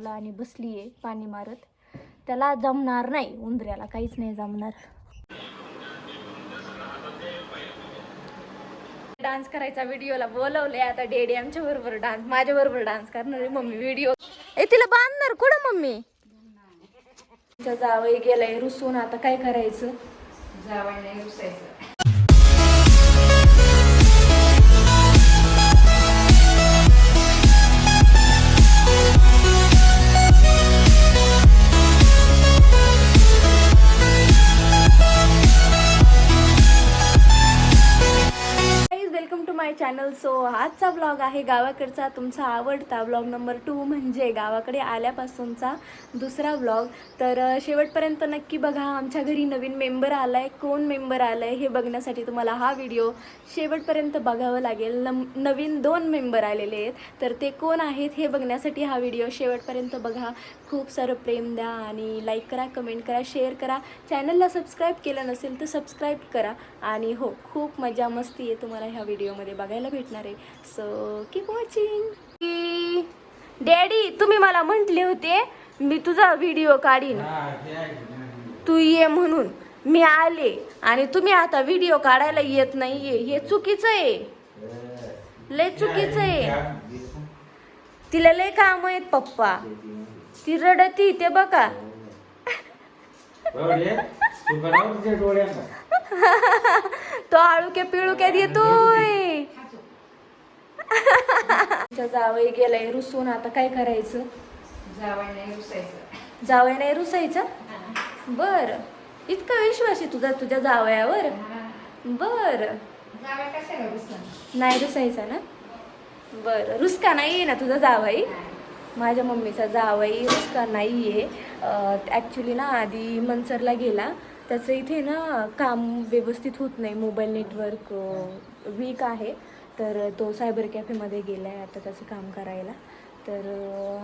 ला आणि बसली आहे पाणी मारत. त्याला जमणार नाही उंदऱ्याला काहीच नाही जमणार. डान्स करायचा व्हिडिओला बोलवले आता डेडी आमच्या बरोबर डान्स माझ्या बरोबर डान्स करणार आहे मम्मी व्हिडिओ ए तिला बांधणार कुठं मम्मी? जावई गेलाय रुसून आता काय करायचं? जावं नाही रुसायचं. सो आजचा ब्लॉग आहे गावाकडचा. तुमचा आवडता ब्लॉग नंबर टू म्हणजे गावाकडे आल्यापासूनचा दुसरा ब्लॉग तर शेवटपर्यंत नक्की बघा आमच्या घरी नवीन मेंबर आला आहे कोण मेंबर आलं आहे हे बघण्यासाठी तुम्हाला हा व्हिडिओ शेवटपर्यंत बघावं लागेल. नम नवीन दोन मेंबर आलेले आहेत. तर ते कोण आहेत हे बघण्यासाठी हा व्हिडिओ शेवटपर्यंत बघा. खूप सारं प्रेम द्या आणि लाईक करा कमेंट करा शेअर करा. चॅनलला सबस्क्राईब केलं नसेल तर सबस्क्राईब करा. आणि हो खूप मजा मस्ती आहे तुम्हाला ह्या व्हिडिओमध्ये बघायला भेटणार आहे. सो कीप वॉचिंग डॅडी तुम्ही मला म्हटले होते मी तुझा व्हिडिओ काढीन. तू ये म्हणून. मी आले आणि तुम्ही आता व्हिडिओ काढायला येत नाहीये. हे चुकीचं आहे. लय चुकीचं आहे. तिला लय काम आहेत पप्पा. ती रडती ते बघा. तो आळुके पिळुक्यात येतोय. जावई गेलाय रुसून आता काय करायचं? जावं नाही रुसायचं. जावई नाही रुसायचा? बर. इतका विश्वास आहे तुझा तुझ्या जावयावर? बर. नाही रुसायचा ना? बर. रुसका नाही आहे ना तुझा जावई? माझ्या मम्मीचा जावई रुसका नाही आहे. ॲक्च्युली ना आधी मनसरला गेला. त्याचं इथे ना काम व्यवस्थित होत नाही मोबाईल नेटवर्क वीक आहे. तर तो सायबर कॅफेमध्ये गेला आहे आता त्याचं काम करायला. तर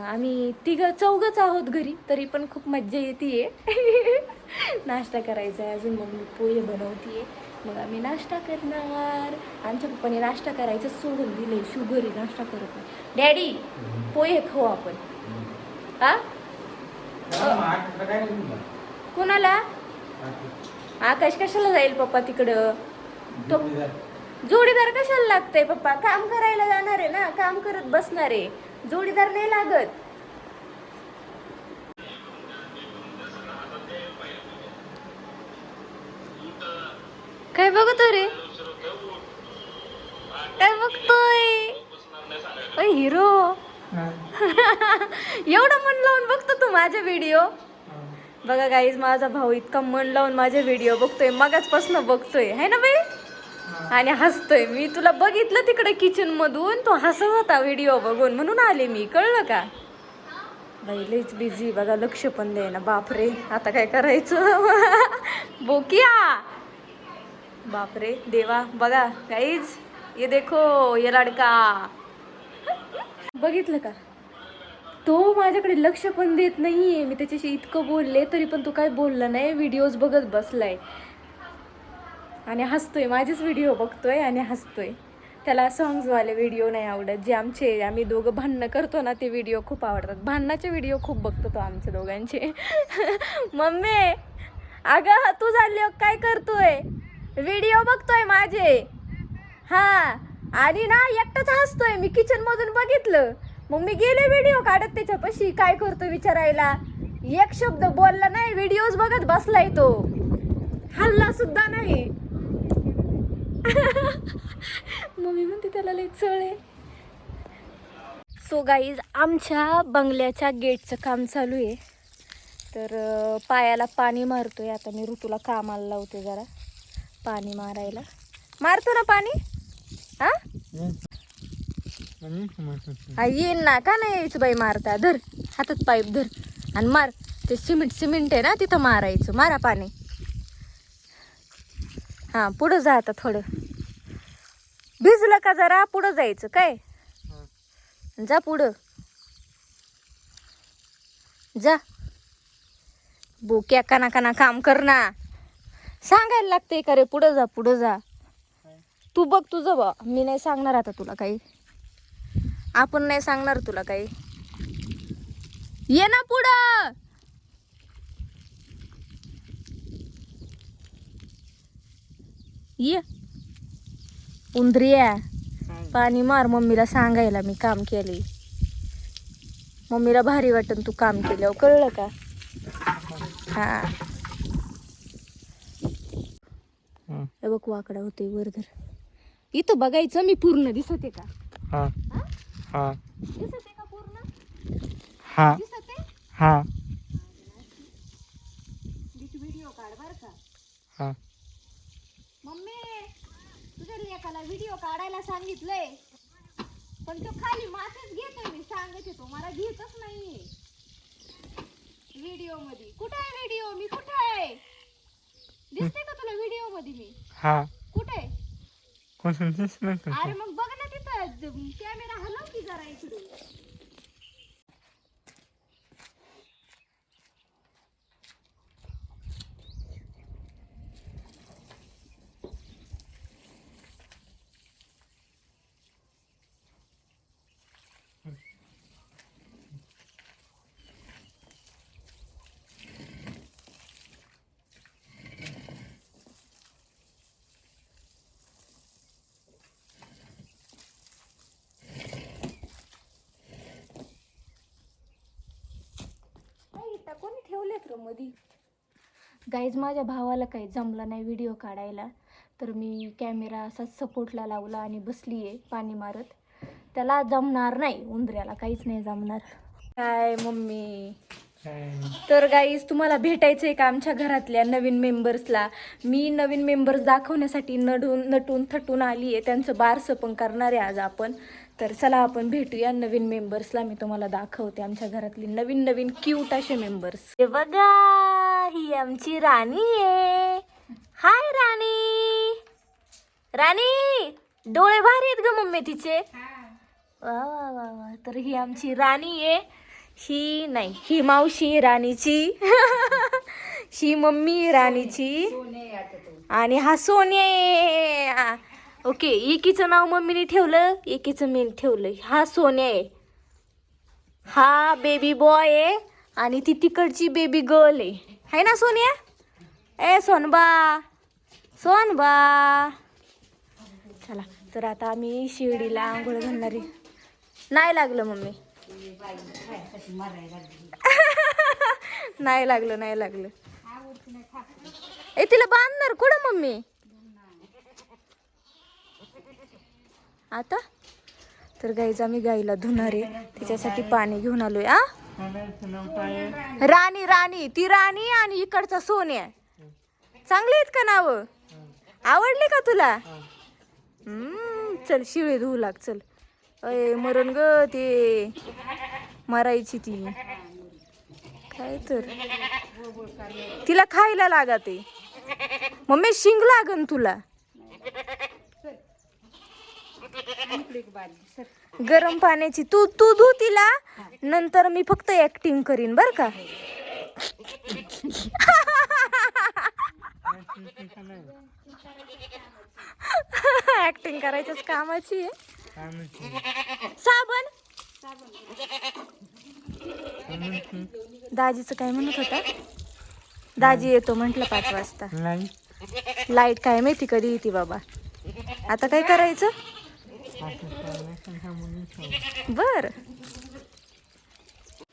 आम्ही तिघं चौघच आहोत घरी तरी पण खूप मज्जा येते नाश्ता करायचा आहे अजून मग मी पोहे बनवते मग आम्ही नाश्ता करणार. आमच्या पप्पाने नाश्ता करायचं सोडून दिले शुगर आहे नाश्ता करत नाही. डॅडी पोहे खाऊ आपण. हा कोणाला? आकाश कशाला जाईल पप्पा तिकडं? तो जोडीदार कशाला लागतंय पप्पा? काम करायला जाणार आहे ना काम करत बसणार आहे. जोडीदार नाही लागत. काय बघतो रे? काय बघतोय? हिरो. एवढं मन लावून बघतो तू माझे व्हिडिओ. बघा गाईज माझा भाऊ इतका मन लावून माझे व्हिडिओ बघतोय मगाचपासून बघतोय. है ना बाई? आणि हसतोय. मी तुला बघितलं तिकडे किचन मधून? तो हसत होता व्हिडिओ बघून. म्हणून आले मी. कळलं का? बाई लईच बिझी बघा लक्ष पण देईना. बापरे. आता काय करायचं? बोकिया! बापरे. देवा बघा. काहीच ये देखो ये लडका. बघितलं का? तो माझ्याकडे लक्ष पण देत नाहीये. मी त्याच्याशी इतकं बोलले तरी पण तो काय बोलला नाही. व्हिडिओज बघत बसलाय. आणि हसतोय. माझेच व्हिडिओ बघतोय आणि हसतोय. त्याला सॉंग्सवाले व्हिडिओ नाही आवडत. जे आमचे आम्ही दोघं भांडणं करतो ना ते व्हिडिओ खूप आवडतात. भांडणाचे व्हिडिओ खूप बघतो तो आमच्या दोघांचे. मम्मी अगं तू झाली हो, काय करतोय? व्हिडिओ बघतोय माझे. हा. आणि ना एकटाच हसतोय. मी किचन मधून बघितलं. मग मी गेले व्हिडिओ काढत त्याच्यापाशी. काय करतो विचारायला? एक शब्द बोलला नाही. व्हिडिओज बघत बसलाय तो. हल्ला सुद्धा नाही. मम्मी म्हणते त्याला लई चळ आहे. सो गाईज आमच्या बंगल्याच्या गेटचं काम चालू आहे. तर पायाला पाणी मारतोय आता. मी ऋतूला कामाला लावते जरा. पाणी मारायला. मारतो ना पाणी? हा? हा, येईन ना. का नाही यायचं बाई मारता? धर. हातात पाईप धर. आणि मार. ते सिमेंट सिमेंट आहे ना तिथं मारायचं. मारा पाणी. हा पुढं जा आता थोडं. भिजलं का जरा पुढं जायचं काय? जा पुढं. जा. बोक्या काना काना काम कर ना. सांगायला लागते का रे पुढं जा पुढं जा. तू बघ तुझं बा मी नाही सांगणार आता तुला काही. आपण नाही सांगणार तुला काही. ये ना पुढं. ये. उंदरिया. पाणी मार मम्मीला सांगायला मी काम केले. मम्मीला भारी वाटन तू काम केल्यावर. कळलं का? हा. हे बघ वाकडा होते वरधर. इथं बघायचं मी पूर्ण दिसते का? हा? हा. दिसते का पूर्ण? हा. दिसते? हा व्हिडिओ काढ बर का हा मम्मी तुझ्या लेकाला व्हिडिओ काढायला सांगितलंय पण तो खाली मासेच घेतोय मी सांगत येतो मला घेतच नाहीये व्हिडिओमध्ये कुठे आहे व्हिडिओ मी कुठे आहे दिसते का तुला व्हिडिओमध्ये मी हा. कुठे? कोण दिसलं अरे मग बघ ना तिथं. कॅमेरा हलव की जरा इकडे इथं कोणी ठेवलेत र मधी. गाईज माझ्या भावाला काही जमलं नाही व्हिडिओ काढायला. तर मी कॅमेरा असाच सपोर्टला लावला आणि बसली आहे पाणी मारत. त्याला जमणार नाही उंदऱ्याला काहीच नाही जमणार. काय मम्मी. तर गाईज तुम्हाला भेटायचं आहे का आमच्या घरातल्या नवीन मेंबर्सला मी नवीन मेंबर्स दाखवण्यासाठी नडून नटून थटून आली आहे त्यांचं बारसं पण करणार आहे आज आपण. तर चला आपण भेटूया नवीन मेंबर्सला मी तुम्हाला दाखवते आमच्या घरातली नवीन नवीन क्यूट असे मेंबर्स हे बघा ही आमची राणी आहे. हाय राणी. राणी डोळे भारी आहेत ग मम्मी तिचे. वा वा वा वा. तर ही आमची राणी आहे. ही नाही ही मावशी राणीची. ही मम्मी राणीची. सोने आता तू. आणि हा सोने ओके एकीचं नाव मम्मीने ठेवलं एकीचं मी ठेवलं हा सोन्या आहे. हा बेबी बॉय आहे आणि ती तिकडची बेबी गर्ल आहे. आहे ना सोनिया? ए सोनबा. सोनबा. चला तर आता आम्ही शिर्डीला आंघोळ घालणारी नाही लागलं मम्मी. नाही लागलं नाही लागलं. ए तिला बांधणार कुठं मम्मी? आता? तर गाईज आम्ही गाईला धुणार. आहे तिच्यासाठी पाणी घेऊन आलोय आ राणी राणी. ती राणी आणि इकडचा सोन्या. चांगली आहेत का नाव? आवडले का तुला? हम्म, चल शिळे धुवू लाग चल. अय मरण ग ते. मरायची ती. काय तर. तिला खायला लागा ते. मम्मी शिंग लागन तुला. गरम पाण्याची. तू तू धू तिला. नंतर मी फक्त ऍक्टिंग करीन बर का? ऍक्टिंग करायच्याच कामाची आहे. साबण. दाजीचं काय म्हणत होता? दाजी येतो म्हटलं पाच वाजता. लाइट काय माहिती कधी येते बाबा. आता काय करायचं? बर.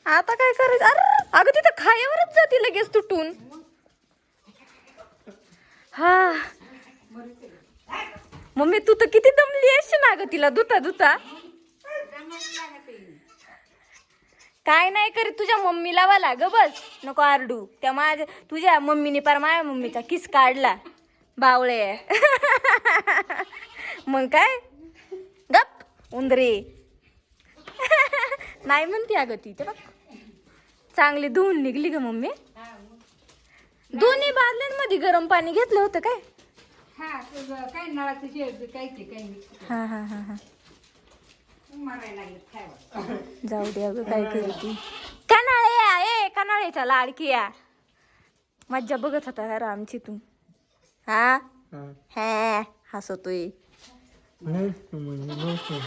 आता काय करायचं? अरे अगं तिथं खायावरच जाते लगेच तुटून. हा. मम्मी तू तर किती दमली असशी ना ग तिला धुता धुता. काय नाही करीत तुझ्या मम्मीला वाला ग बस. नको आरडू. त्या माझ्या तुझ्या मम्मीने पार माझ्या मम्मीचा किस काढला. बावळे. मग काय? उंदरे. नाही म्हणते अगं ती ते बघ. चांगली धुवून निघली ग मम्मी. दोन्ही बादल्यांमध्ये गरम पाणी घेतलं होतं काय? हा काय नळाचं शेड काय ते काही हा हा हा हा. जाऊ दे अगं काय करते. कनाळे ए कनाळेच्या लाडकी या मज्जा बघत होता का आमची तू हा. हा हसतोय.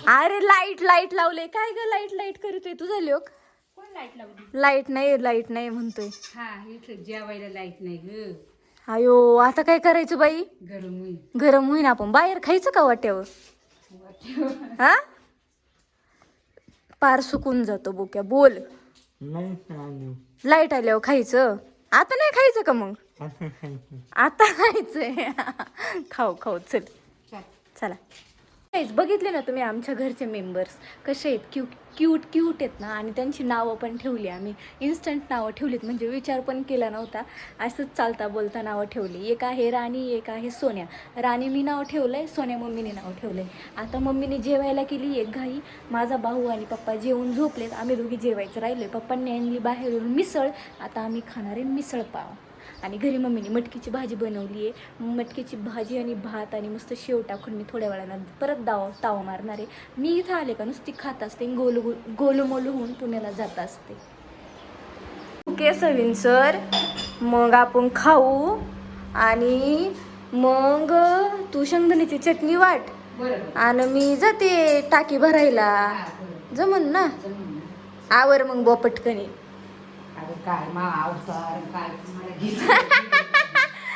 अरे लाइट लाइट लावले काय ग लाइट लाइट करीतोय तुझा लोक लाइट लावली लाइट नाही लाइट नाही म्हणतोय. हा इथं जेवायला लाइट नाही ग. अयो आता काय करायचं बाई? गरम होईल. गरम होईन आपण. बाहेर खायचं का वाट्यावर? हा? पार सुकून जातो बोक्या. बोल. लाइट आल्यावर खायचं. आता नाही खायचं का मग? आता खायचं. आता खायचंय. खाऊ खाऊ. चल. चल. चला बघितले ना तुम्ही आमच्या घरचे मेंबर्स कसे आहेत? क्यू क्यूट क्यूट आहेत ना? आणि त्यांची नावं पण ठेवली आम्ही. इन्स्टंट नावं ठेवलीत. म्हणजे विचार पण केला नव्हता. असंच चालता बोलता नावं ठेवली. एक आहे राणी एक आहे सोन्या. राणी मी नाव ठेवलं आहे सोन्या मम्मीने नाव ठेवलं आहे आता मम्मीने जेवायला केली एक घाई. माझा भाऊ आणि पप्पा जेवून झोपलेत. आम्ही दोघी जेवायचं राहिलो पप्पांनी आणली बाहेरून मिसळ. आता आम्ही खाणार आहे मिसळ पाव. आणि घरी मम्मीने मटकीची भाजी बनवली आहे. मटकीची भाजी आणि भात आणि मस्त शेव टाकून मी थोड्या वेळानं परत दाव ताव मारणार आहे. मी इथं आले का नुसती खात असते गोल गोलमोल होऊन पुण्याला जात असते. ओके सविन सर मग आपण खाऊ आणि मग तू शेंगदाण्याची चटणी वाट. बरोबर. आणि मी जाते टाकी भरायला. जमन ना. आवर मग बो पटकनी अगं काय मा अवतार काय तुम्हाला घेतलं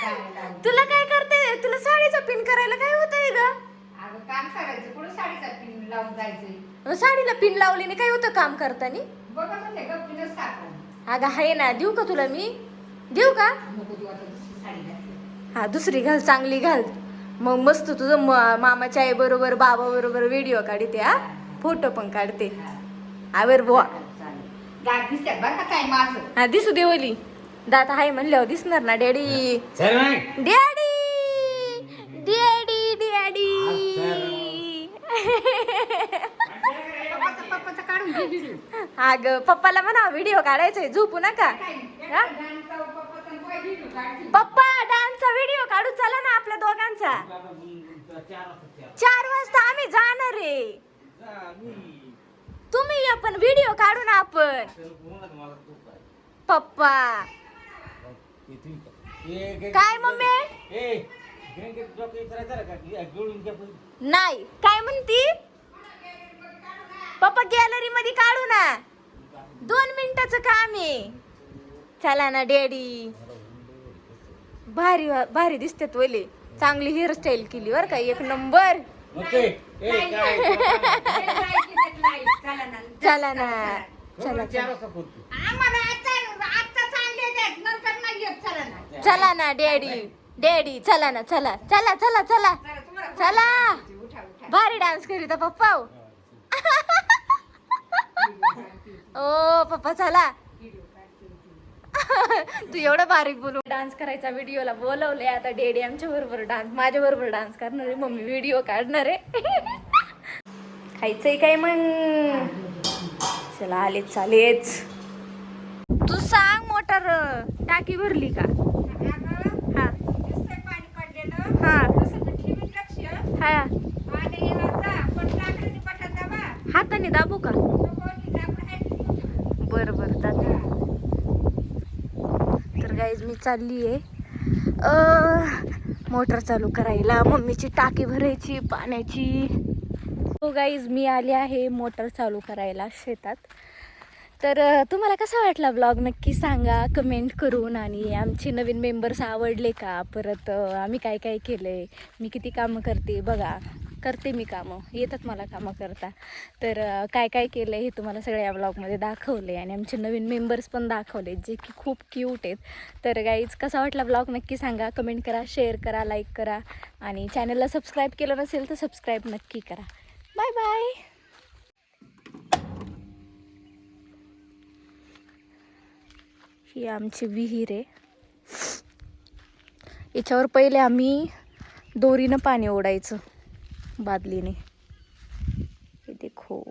काय लावलं? तुला काय करते तुला साडीचा पिन करायला काय होतंय ग? अगं काम करायचं. पुढे साडीचा पिन लावून जायचंय? मग साडीला पिन लावलीने काय होतं काम करताना? टाकलं अगं आहे ना देऊ का तुला मी? देऊ का? नको तू आता दुसरी साडी घातली. हा दुसरी घाल चांगली घाल. मग मस्त तुझं म- मामाच्या आई बरोबर बाबा बरोबर व्हिडिओ काढते हा? फोटो पण काढते. आवर बुवा. दात दिसतात बरं का काय माझं? हा दिसू दे ओली दात आहे म्हणल्यावर दिसणार ना डॅडी. चल नाही. डॅडी! Daddy daddy. पप्पाचं पप्पाचं काढून घे व्हिडिओ अग पप्पाला म्हणा व्हिडिओ काढायचंय झोपू नका. हा? पप्पाचं पप्पा डान्सचा व्हिडिओ काढू चला ना आपल्या दोघांचा. चार वाजता आम्ही जाणार आहे. तुम्ही या पण व्हिडिओ काढू ना आपण. पप्पा. काय मम्मी? नाही. काय म्हणती? पप्पा गॅलरी मध्ये काढू ना. दोन मिनिटाचं काम आहे. चला ना डॅडी भारी भारी दिसतात वले चांगली हेअरस्टाईल केली बर का. एक नंबर चला ना. चला चला आम्हाला आता आता चांगले आहेत नंतर नाही येत चला ना. चला ना डॅडी. डॅडी चला ना चला. चला चला चला. चला तुम्हाला चला. उठा उठा भारी डान्स करीत पप्पा ओ पप्पा चला. व्हिडिओ काढते तू एवढं बारीक बोलू. डान्स करायचा व्हिडिओला बोलवले आता डेडी आमच्या बरोबर डान्स माझ्या बरोबर डान्स करणार आहे मम्मी व्हिडिओ काढणार आहे. खायचंय काय मग चला आलेच चालेच तू सांग मोटर टाकी भरली का? हा. पाणी हा. तसं हा. आता पण हाताने दाबू का? नको ती दाबून बरं बरं दादा तर गाईज मी चालली आहे मोटर चालू करायला. मम्मीची टाकी भरायची पाण्याची. हो गाईज मी आले आहे मोटर चालू करायला शेतात. तर तुम्हाला कसा वाटला ब्लॉग नक्की सांगा कमेंट करून. आणि आमचे नवीन मेंबर्स आवडले का? परत आम्ही काय काय केलं आहे मी किती कामं करते? बघा. करते मी कामं. येतात मला कामं करता. तर काय काय केलं आहे हे तुम्हाला सगळ्या या ब्लॉगमध्ये दाखवले आणि आमचे नवीन मेंबर्स पण दाखवले जे की खूप क्यूट आहेत. तर गाईज कसा वाटला ब्लॉग? नक्की सांगा. कमेंट करा शेअर करा लाईक करा आणि चॅनलला सबस्क्राईब केलं नसेल तर सबस्क्राईब नक्की करा. बाय बाय ही आमची विहीर आहे. याच्यावर पहिले आम्ही दोरीनं पाणी ओढायचं. बादलीने. हे देखो.